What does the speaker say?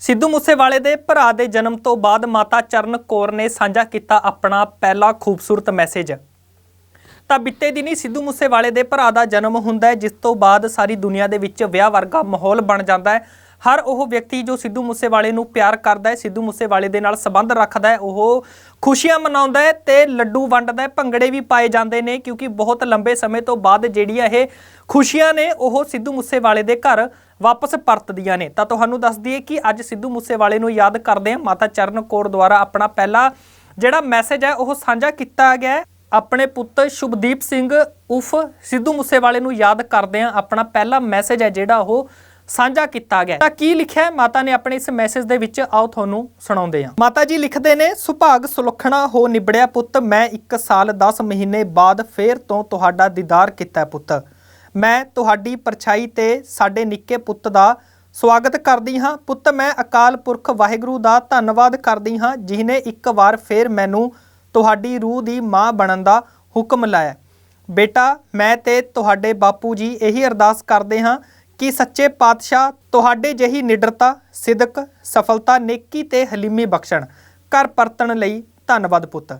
ਸਿੱਧੂ ਮੂਸੇਵਾਲੇ ਦੇ ਭਰਾ ਦੇ ਜਨਮ ਤੋਂ ਬਾਅਦ ਮਾਤਾ ਚਰਨ ਕੌਰ ਨੇ ਸਾਂਝਾ ਕੀਤਾ ਆਪਣਾ ਪਹਿਲਾ ਖੂਬਸੂਰਤ ਮੈਸੇਜ। ਤਾਂ ਬਿੱਤੇ ਦਿਨੀ ਸਿੱਧੂ ਮੂਸੇਵਾਲੇ ਦੇ ਭਰਾ ਦਾ ਜਨਮ ਹੁੰਦਾ ਹੈ, ਜਿਸ ਤੋਂ ਬਾਅਦ ਸਾਰੀ ਦੁਨੀਆ ਦੇ ਵਿੱਚ ਵਿਆਹ ਵਰਗਾ ਮਾਹੌਲ ਬਣ ਜਾਂਦਾ ਹੈ। ਹਰ ਉਹ ਵਿਅਕਤੀ ਜੋ ਸਿੱਧੂ ਮੂਸੇਵਾਲੇ ਨੂੰ ਪਿਆਰ ਕਰਦਾ ਹੈ, ਸਿੱਧੂ ਮੂਸੇਵਾਲੇ ਦੇ ਨਾਲ ਸੰਬੰਧ ਰੱਖਦਾ ਹੈ, ਉਹ ਖੁਸ਼ੀਆਂ ਮਨਾਉਂਦਾ ਹੈ ਤੇ ਲੱਡੂ ਵੰਡਦਾ ਹੈ, ਭੰਗੜੇ ਵੀ ਪਾਏ ਜਾਂਦੇ ਨੇ ਕਿਉਂਕਿ ਬਹੁਤ ਲੰਬੇ ਸਮੇਂ ਤੋਂ ਬਾਅਦ ਜਿਹੜੀਆਂ ਇਹ ਖੁਸ਼ੀਆਂ ਨੇ, ਉਹ ਸਿੱਧੂ ਮੂਸੇਵਾਲੇ ਦੇ ਘਰ ਵਾਪਸ ਪਰਤਦੀਆਂ ਨੇ। ਤਾਂ ਤੁਹਾਨੂੰ ਦੱਸ ਦਈਏ ਕਿ ਅੱਜ ਸਿੱਧੂ ਮੂਸੇਵਾਲੇ ਨੂੰ ਯਾਦ ਕਰਦੇ ਹਾਂ, ਮਾਤਾ ਚਰਨ ਕੌਰ ਦੁਆਰਾ ਆਪਣਾ ਪਹਿਲਾ ਜਿਹੜਾ ਮੈਸੇਜ ਹੈ, ਉਹ ਸਾਂਝਾ ਕੀਤਾ ਗਿਆ ਹੈ। ਆਪਣੇ ਪੁੱਤ ਸ਼ੁਭਦੀਪ ਸਿੰਘ ਉਫ ਸਿੱਧੂ ਮੂਸੇਵਾਲੇ ਨੂੰ ਯਾਦ ਕਰਦੇ ਆ ਆਪਣਾ ਪਹਿਲਾ ਮੈਸੇਜ ਹੈ ਜਿਹੜਾ ਉਹ ਸਾਂਝਾ ਕੀਤਾ ਗਿਆ। ਤਾਂ ਕੀ ਲਿਖਿਆ ਹੈ? ਮਾਤਾ ਨੇ ਆਪਣੇ ਇਸ ਮੈਸੇਜ ਦੇ ਵਿੱਚ ਆਓ ਤੁਹਾਨੂੰ ਸੁਣਾਉਂਦੇ ਹਾਂ। ਮਾਤਾ ਜੀ ਲਿਖਦੇ ਨੇ, ਸੁਭਾਗ ਸੁਲੱਖਣਾ ਹੋ ਨਿਬੜਿਆ ਪੁੱਤ, ਮੈਂ 1 ਸਾਲ 10 ਮਹੀਨੇ ਬਾਅਦ ਫੇਰ ਤੋਂ ਤੁਹਾਡਾ ਦੀਦਾਰ ਕੀਤਾ ਪੁੱਤ। ਮੈਂ ਤੁਹਾਡੀ ਪਰਛਾਈ ਤੇ ਸਾਡੇ ਨਿੱਕੇ ਪੁੱਤ ਦਾ ਸਵਾਗਤ ਕਰਦੀ ਹਾਂ। ਪੁੱਤ, ਮੈਂ ਅਕਾਲ ਪੁਰਖ ਵਾਹਿਗੁਰੂ ਦਾ ਧੰਨਵਾਦ ਕਰਦੀ ਹਾਂ ਜਿਨੇ ਇੱਕ ਵਾਰ ਫੇਰ ਮੈਨੂੰ ਤੁਹਾਡੀ ਰੂਹ ਦੀ ਮਾਂ ਬਣਨ ਦਾ ਹੁਕਮ ਲਾਇਆ। ਬੇਟਾ, ਮੈਂ ਤੇ ਤੁਹਾਡੇ ਬਾਪੂ ਜੀ ਇਹੀ ਅਰਦਾਸ ਕਰਦੇ ਹਾਂ ਕਿ ਸੱਚੇ ਪਾਤਸ਼ਾਹ ਤੁਹਾਡੇ ਜਿਹੀ ਨਿਡਰਤਾ, ਸਿਦਕ, ਸਫਲਤਾ, ਨੇਕੀ ਤੇ ਹਲੀਮੀ ਬਖਸ਼ਣ। ਕਰ ਪਰਤਣ ਲਈ ਧੰਨਵਾਦ ਪੁੱਤ।